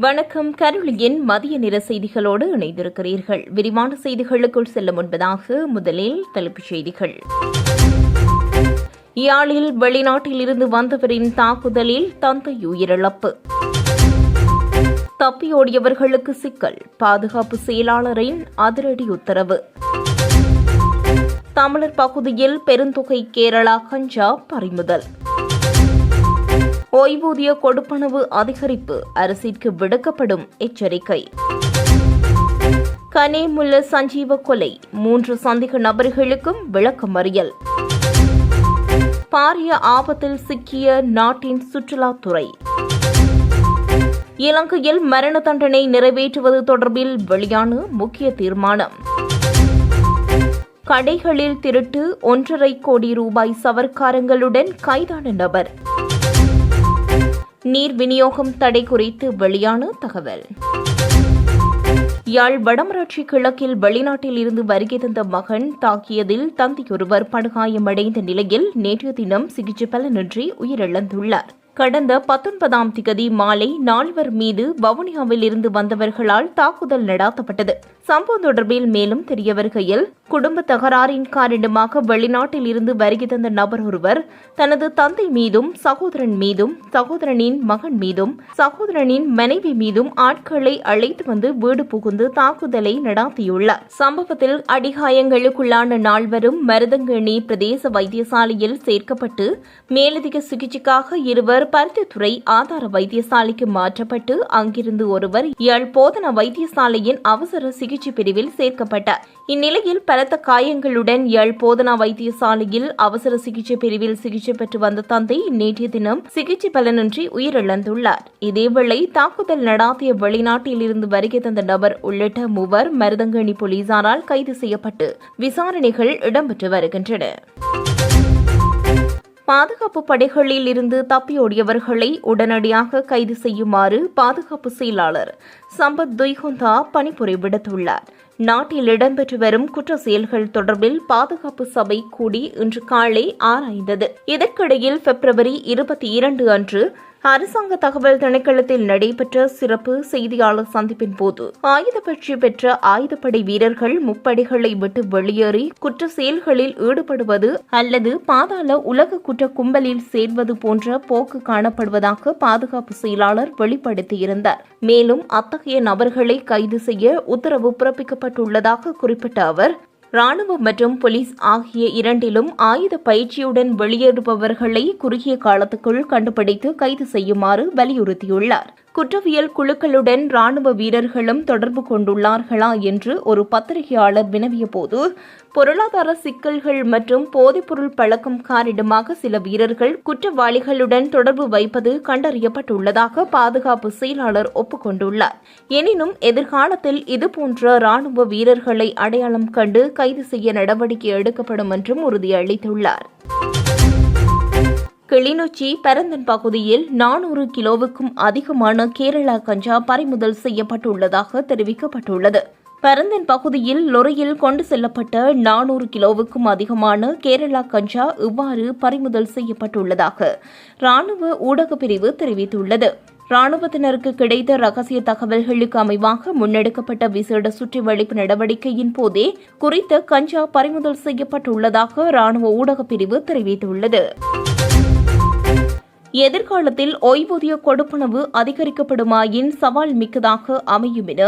வணக்கம். கருளியின் மதிய நிற செய்திகளோடு இணைந்திருக்கிறீர்கள். விரிவான செய்திகளுக்குள் செல்ல முன்பதாக முதலில் தலைப்புச் செய்திகள். யாழில் வெளிநாட்டில் இருந்து வந்தவரின் தாக்குதலில் தந்தை உயிரிழப்பு. தப்பியோடியவர்களுக்கு சிக்கல். பாதுகாப்பு செயலாளரின் அதிரடி உத்தரவு. தமிழர் பகுதியில் பெருந்தொகை கேரளா கஞ்சா பறிமுதல். ஓய்வூதிய கொடுப்பனவு அதிகரிப்பு அரசிற்கு விடுக்கப்படும் எச்சரிக்கை. கனேமுல்ல சஞ்சீவ கொலை மூன்று சந்தேக நபர்களுக்கும் விளக்கமறியல் பாரிய ஆபத்தில் சிக்கிய நாட்டின் சுற்றுலாத்துறை. இலங்கையில் மரண தண்டனை நிறைவேற்றுவது தொடர்பில் வெளியான முக்கிய தீர்மானம். கடைகளில் திருட்டு ஒன்றரை கோடி ரூபாய் சவர்க்காரங்களுடன் கைதான நபர். நீர் விநியோகம் தடை குறித்து வெளியான தகவல். யாழ் வடமராட்சி கிழக்கில் வெளிநாட்டில் இருந்து வருகை தந்த மகன் தாக்கியதில் தந்தையொருவர் படுகாயமடைந்த நிலையில் நேற்றைய தினம் சிகிச்சை பலனின்றி உயிரிழந்துள்ளார். கடந்த பத்தொன்பதாம் திகதி மாலை நால்வர் மீது வவுனியாவில் இருந்து வந்தவர்களால் தாக்குதல் நடாத்தப்பட்டது. சம்பவம் தொடர்பில் மேலும் தெரிய வருகையில் குடும்ப தகராறின் காரணமாக வெளிநாட்டில் இருந்து வருகை தந்த நபர் ஒருவர் தனது தந்தை மீதும் சகோதரன் மீதும் சகோதரனின் மகன் மீதும் சகோதரனின் மனைவி மீதும் ஆட்களை அழைத்து வந்து வீடு புகுந்து தாக்குதலை நடாத்தியுள்ளார். சம்பவத்தில் அடிகாயங்களுக்குள்ளான நால்வரும் மருதங்கணி பிரதேச வைத்தியசாலையில் சேர்க்கப்பட்டு மேலதிக சிகிச்சைக்காக இருவர் பருத்தித்துறை ஆதார வைத்தியசாலைக்கு மாற்றப்பட்டு அங்கிருந்து ஒருவர் யாழ் போதனா வைத்தியசாலையின் அவசர சிகிச்சை பிரிவில் சேர்க்கப்பட்டார். இந்நிலையில் பலத்த காயங்களுடன் யாழ் போதனா வைத்தியசாலையில் அவசர சிகிச்சை பிரிவில் சிகிச்சை பெற்று வந்த தந்தை நேற்றைய தினம் சிகிச்சை பலனின்றி உயிரிழந்துள்ளார். இதேவேளை தாக்குதல் நடாத்திய வெளிநாட்டில் இருந்து வருகை தந்த நபர் உள்ளிட்ட மூவர் மருதங்கணி போலீசாரால் கைது செய்யப்பட்டு விசாரணைகள் இடம்பெற்று வருகின்றன. பாதுகாப்பு படைகளில் இருந்து தப்பியோடியவர்களை உடனடியாக கைது செய்யுமாறு பாதுகாப்பு செயலாளர் சம்பத் துய்குந்தா பணிபுரி விடுத்துள்ளார். நாட்டில் இடம்பெற்று வரும் குற்ற செயல்கள் தொடர்பில் பாதுகாப்பு சபை கூடி இன்று காலை ஆராய்ந்தது. இதற்கிடையில் பிப்ரவரி இருபத்தி இரண்டு அன்று அரசாங்க தகவல் திணைக்களத்தில் நடைபெற்ற சிறப்பு செய்தியாளர் சந்திப்பின் போது ஆயுத பயிற்சி பெற்ற ஆயுதப்படை வீரர்கள் முப்படைகளை விட்டு வெளியேறி குற்ற செயல்களில் ஈடுபடுவது அல்லது பாதாள உலக குற்ற கும்பலில் சேர்வது போன்ற போக்கு காணப்படுவதாக பாதுகாப்பு செயலாளர் வெளிப்படுத்தியிருந்தார். மேலும் அத்தகைய நபர்களை கைது செய்ய உத்தரவு பிறப்பிக்கப்பட்டுள்ளதாக குறிப்பிட்ட அவர் ராணுவம் மற்றும் போலீஸ் ஆகிய இரண்டிலும் ஆயுத பயிற்சியுடன் வெளியேறுபவர்களை குறுகிய காலத்துக்குள் கண்டுபிடித்து கைது செய்யுமாறு வலியுறுத்தியுள்ளார். குற்றவியல் குழுக்களுடன் ராணுவ வீரர்களும் தொடர்பு கொண்டுள்ளார்களா என்று ஒரு பத்திரிகையாளர் வினவிய போது பொருளாதார சிக்கல்கள் மற்றும் போதைப்பொருள் பழக்கம் காரணமாக சில வீரர்கள் குற்றவாளிகளுடன் தொடர்பு வைப்பது கண்டறியப்பட்டுள்ளதாக பாதுகாப்பு செயலாளர் ஒப்புக்கொண்டுள்ளார். எனினும் எதிர்காலத்தில் இதுபோன்ற ராணுவ வீரர்களை அடையாளம் கண்டு கைது செய்ய நடவடிக்கை எடுக்கப்படும் என்றும் உறுதியளித்துள்ளார். கிளிநொச்சி பரந்தன் பகுதியில் நானூறு கிலோவுக்கும் அதிகமான கேரளா கஞ்சா பறிமுதல் செய்யப்பட்டுள்ளதாக தெரிவிக்கப்பட்டுள்ளது. பரந்தன் பகுதியில் லொரியில் கொண்டு செல்லப்பட்ட நானூறு கிலோவுக்கும் அதிகமான கேரளா கஞ்சா இவ்வாறு பறிமுதல் செய்யப்பட்டுள்ளதாக ராணுவ ஊடகப் பிரிவு தெரிவித்துள்ளது. ராணுவத்தினருக்கு கிடைத்த ரகசிய தகவல்களுக்கு அமைவாக முன்னெடுக்கப்பட்ட விசேட சுற்றிவளைப்பு நடவடிக்கையின் போதே குறித்த கஞ்சா பறிமுதல் செய்யப்பட்டுள்ளதாக ராணுவ ஊடகப் பிரிவு தெரிவித்துள்ளது. எதிர்காலத்தில் ஓய்வூதிய கொடுப்பனவு அதிகரிக்கப்படுமாயின் சவால் மிக்கதாக அமையும் என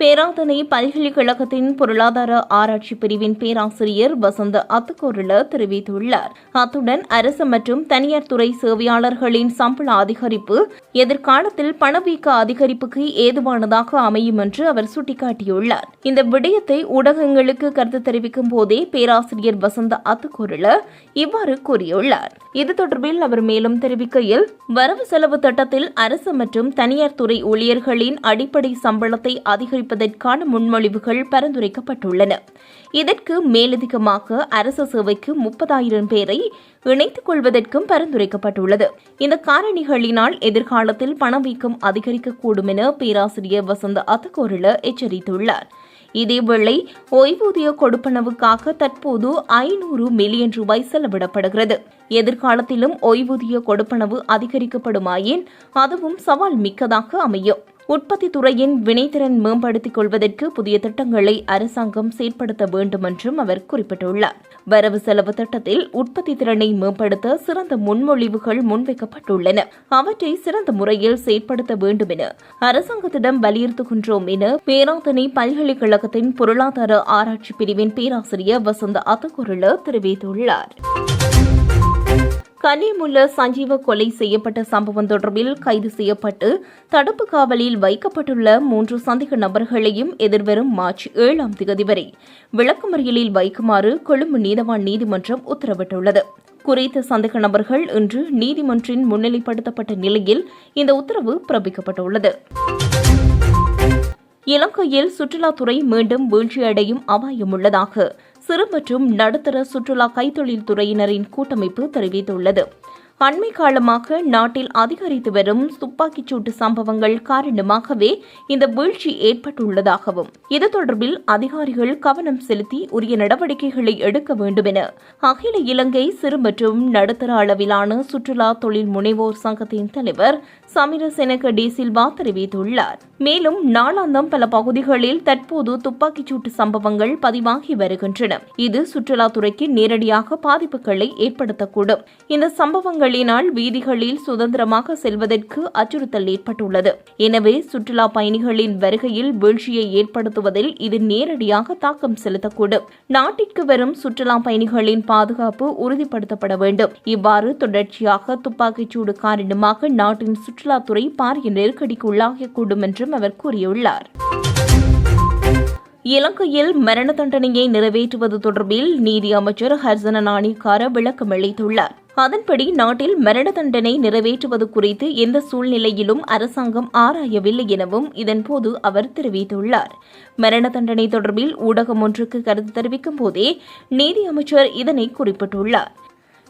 பேராதனை பல்கலைக்கழகத்தின் பொருளாதார ஆராய்ச்சி பிரிவின் பேராசிரியர் வசந்த அத்துக்கோரில தெரிவித்துள்ளார். அத்துடன் அரசு மற்றும் தனியார் துறை சேவையாளர்களின் சம்பள அதிகரிப்பு எதிர்காலத்தில் பணவீக்க அதிகரிப்புக்கு ஏதுவானதாக அமையும் என்று அவர் சுட்டிக்காட்டியுள்ளார். இந்த விடயத்தை ஊடகங்களுக்கு கருத்து தெரிவிக்கும் போதே பேராசிரியர் வசந்த அத்துக்கோரில இவ்வாறு கூறியுள்ளார். இது தொடர்பில் அவர் மேலும் தெரிவிக்க புதுச்சேரியில் வரவு செலவு திட்டத்தில் அரசு மற்றும் தனியார் துறை ஊழியர்களின் அடிப்படை சம்பளத்தை அதிகரிப்பதற்கான முன்மொழிவுகள் பரிந்துரைக்கப்பட்டுள்ளன. இதற்கு மேலதிகமாக அரசு சேவைக்கு முப்பதாயிரம் பேரை இணைத்துக் கொள்வதற்கும் பரிந்துரைக்கப்பட்டுள்ளது. இந்த காரணிகளினால் எதிர்காலத்தில் பணவீக்கம் அதிகரிக்கக்கூடும் என பேராசிரியர் வசந்த அத்தகோரில எச்சரித்துள்ளார். இதேவேளை ஓய்வூதிய கொடுப்பனவுக்காக தற்போது ஐநூறு மில்லியன் ரூபாய் செலவிடப்படுகிறது. எதிர்காலத்திலும் ஓய்வூதிய கொடுப்பனவு அதிகரிக்கப்படுமாயின் அதுவும் சவால் மிக்கதாக அமையும். உற்பத்தி துறையின் வினைத்திறன் மேம்படுத்திக் கொள்வதற்கு புதிய திட்டங்களை அரசாங்கம் செயற்படுத்த வேண்டும் என்றும் அவர் குறிப்பிட்டுள்ளார். வரவு செலவு திட்டத்தில் உற்பத்தி திறனை மேம்படுத்த சிறந்த முன்மொழிவுகள் முன்வைக்கப்பட்டுள்ளன. அவற்றை சிறந்த முறையில் செயற்படுத்த வேண்டும் என அரசாங்கத்திடம் வலியுறுத்துகின்றோம் என பேராதனை பல்கலைக்கழகத்தின் பொருளாதார ஆராய்ச்சி பிரிவின் பேராசிரியர் வசந்த அத்தகுருள தெரிவித்துள்ளார். கன்னியமுள்ள சஞ்சீவ கொலை செய்யப்பட்ட சம்பவம் தொடர்பில் கைது செய்யப்பட்டு தடுப்பு காவலில் வைக்கப்பட்டுள்ள மூன்று சந்தேக நபர்களையும் எதிர்வரும் மார்ச் ஏழாம் தேதி வரை விளக்கமறியலில் வைக்குமாறு கொழும்பு நீதவான் நீதிமன்றம் உத்தரவிட்டுள்ளது. குறித்த சந்தேக நபர்கள் இன்று நீதிமன்றின் முன்னிலைப்படுத்தப்பட்ட நிலையில் இந்த உத்தரவு பிறப்பிக்கப்பட்டுள்ளது. இலங்கையில் சுற்றுலாத்துறை மீண்டும் வீழ்ச்சியடையும் அபாயம் உள்ளதாக சிறு மற்றும் நடுத்தர சுற்றுலா கைத்தொழில் துறையினரின் கூட்டமைப்பு தெரிவித்துள்ளது. அண்மை காலமாக நாட்டில் அதிகரித்து வரும் துப்பாக்கிச் சூட்டு சம்பவங்கள் காரணமாகவே இந்த வீழ்ச்சி ஏற்பட்டுள்ளதாகவும் இது தொடர்பில் அதிகாரிகள் கவனம் செலுத்தி உரிய நடவடிக்கைகளை எடுக்க வேண்டும் என அகில இலங்கை சிறு மற்றும் நடுத்தர அளவிலான சுற்றுலா தொழில் முனைவோர் சங்கத்தின் தலைவர் சமிர செனக டி சில்வா தெரிவித்துள்ளார். மேலும் நாளாந்தம் பல பகுதிகளில் தற்போது துப்பாக்கிச் சூட்டு சம்பவங்கள் பதிவாகி வருகின்றன. இது சுற்றுலாத்துறைக்கு நேரடியாக பாதிப்புகளை ஏற்படுத்தக்கூடும். இந்த சம்பவங்களினால் வீதிகளில் சுதந்திரமாக செல்வதற்கு அச்சுறுத்தல் ஏற்பட்டுள்ளது. எனவே சுற்றுலா பயணிகளின் வருகையில் வீழ்ச்சியை ஏற்படுத்துவதில் இது நேரடியாக தாக்கம் செலுத்தக்கூடும். நாட்டிற்கு வரும் சுற்றுலா பயணிகளின் பாதுகாப்பு உறுதிப்படுத்தப்பட வேண்டும். இவ்வாறு தொடர்ச்சியாக துப்பாக்கிச் சூடு காரணமாக நாட்டின் சுற்றுலாத்துறை பாரிய நெருக்கடிக்கு உள்ளாகக்கூடும் என்றும் அவர் கூறியுள்ளார். இலங்கையில் மரண தண்டனையை நிறைவேற்றுவது தொடர்பில் நீதி அமைச்சர் ஹர்சன நாணிக்கார விளக்கம் அளித்துள்ளார். அதன்படி நாட்டில் மரண தண்டனை நிறைவேற்றுவது குறித்து எந்த சூழ்நிலையிலும் அரசாங்கம் ஆராயவில்லை எனவும் இதன்போது அவர் தெரிவித்துள்ளார். மரண தண்டனை தொடர்பில் ஊடகம் ஒன்றுக்கு கருத்து தெரிவிக்கும் போதே நீதி அமைச்சர் இதனை குறிப்பிட்டுள்ளார்.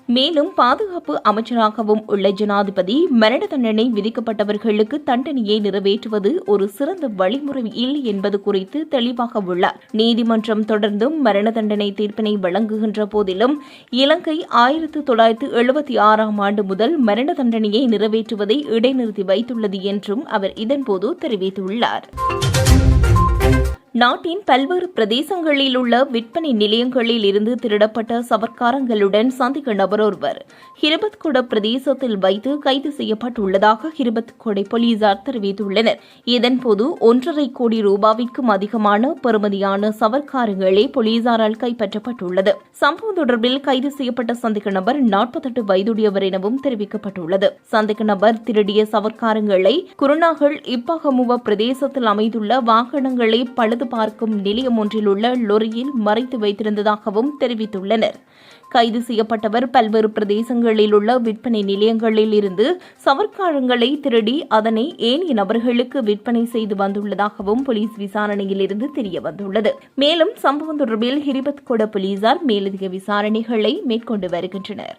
மேலும் பாதுகாப்பு அமைச்சராகவும் உள்ள ஜனாதிபதி மரண தண்டனை விதிக்கப்பட்டவர்களுக்கு தண்டனையை நிறைவேற்றுவது ஒரு சிறந்த வழிமுறை இல்லை என்பது குறித்து தெளிவாக உள்ளார். நீதிமன்றம் தொடர்ந்தும் மரண தண்டனை தீர்ப்பினை வழங்குகின்ற போதிலும் இலங்கை ஆயிரத்து தொள்ளாயிரத்து எழுபத்தி ஆறாம் ஆண்டு முதல் மரண தண்டனையை நிறைவேற்றுவதை இடைநிறுத்தி வைத்துள்ளது என்றும் அவர் இதன்போது தெரிவித்துள்ளார். நாட்டின் பல்வேறு பிரதேசங்களில் உள்ள விற்பனை நிலையங்களில் இருந்து திருடப்பட்ட சவர்க்காரங்களுடன் சந்திக்க நபர் ஒருவர் ஹிரபத்கொட பிரதேசத்தில் வைத்து கைது செய்யப்பட்டுள்ளதாக ஹிரபத்கொடை போலீசார் தெரிவித்துள்ளனர். இதன்போது ஒன்றரை கோடி ரூபாவிற்கும் அதிகமான பெறுமதியான சவர்க்காரங்களே போலீசாரால் கைப்பற்றப்பட்டுள்ளது. சம்பவம் தொடர்பில் கைது செய்யப்பட்ட சந்தேக நபர் நாற்பத்தெட்டு வயதுடையவர் எனவும் தெரிவிக்கப்பட்டுள்ளது. சந்தேக நபர் திருடிய சவர்க்காரங்களை குருநாகல் இப்பகமுவ பிரதேசத்தில் அமைந்துள்ள வாகனங்களை பழுது பார்க்கும் நிலையம் ஒன்றில் உள்ள லொரியில் மறைத்து வைத்திருந்ததாகவும் தெரிவித்துள்ளனர். கைது செய்யப்பட்டவர் பல்வேறு பிரதேசங்களில் உள்ள விற்பனை நிலையங்களில் இருந்து சவர்க்காரங்களை திருடி அதனை ஏனைய நபர்களுக்கு விற்பனை செய்து வந்துள்ளதாகவும் போலீஸ் விசாரணையில் இருந்து தெரியவந்துள்ளது மேலும் சம்பவம் தொடர்பில் ஹிரிபத் கொட போலீசார் மேலதிக விசாரணைகளை மேற்கொண்டு வருகின்றனர்.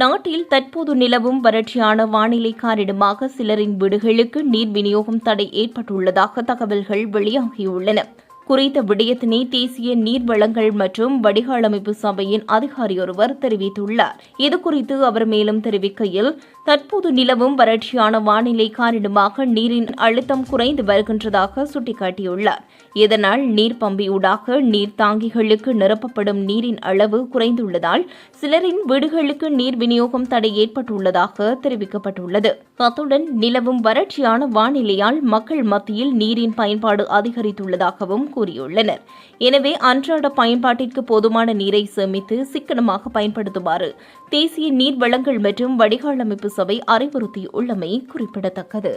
நாட்டில் தற்போது நிலவும் வறட்சியான வானிலை காரணமாக சிலரின் வீடுகளுக்கு நீர் விநியோகம் தடை ஏற்பட்டுள்ளதாக தகவல்கள் வெளியாகியுள்ளன. குறித்த விடயத்தினை தேசிய நீர் வளங்கள் மற்றும் வடிகாலமைப்பு சபையின் அதிகாரி ஒருவர் தெரிவித்துள்ளார். இதுகுறித்து அவர் மேலும் தெரிவிக்கையில் தற்போது நிலவும் வறட்சியான வானிலை காரணமாக நீரின் அழுத்தம் குறைந்து வருகின்றதாக சுட்டிக்காட்டியுள்ளார். இதனால் நீர் பம்பியூடாக நீர் தாங்கிகளுக்கு நிரப்பப்படும் நீரின் அளவு குறைந்துள்ளதால் சிலரின் வீடுகளுக்கு நீர் விநியோகம் தடை ஏற்பட்டுள்ளதாக தெரிவிக்கப்பட்டுள்ளது. அத்துடன் நிலவும் வறட்சியான வானிலையால் மக்கள் மத்தியில் நீரின் பயன்பாடு அதிகரித்துள்ளதாகவும் கூறியுள்ளனர். எனவே அன்றாட பயன்பாட்டிற்கு போதுமான நீரை சேமித்து சிக்கனமாக பயன்படுத்துமாறு தேசிய நீர் வளங்கள் மற்றும் வடிகால் அமைப்பு சபை அறிவுறுத்தியுள்ளமை குறிப்பிடத்தக்கது.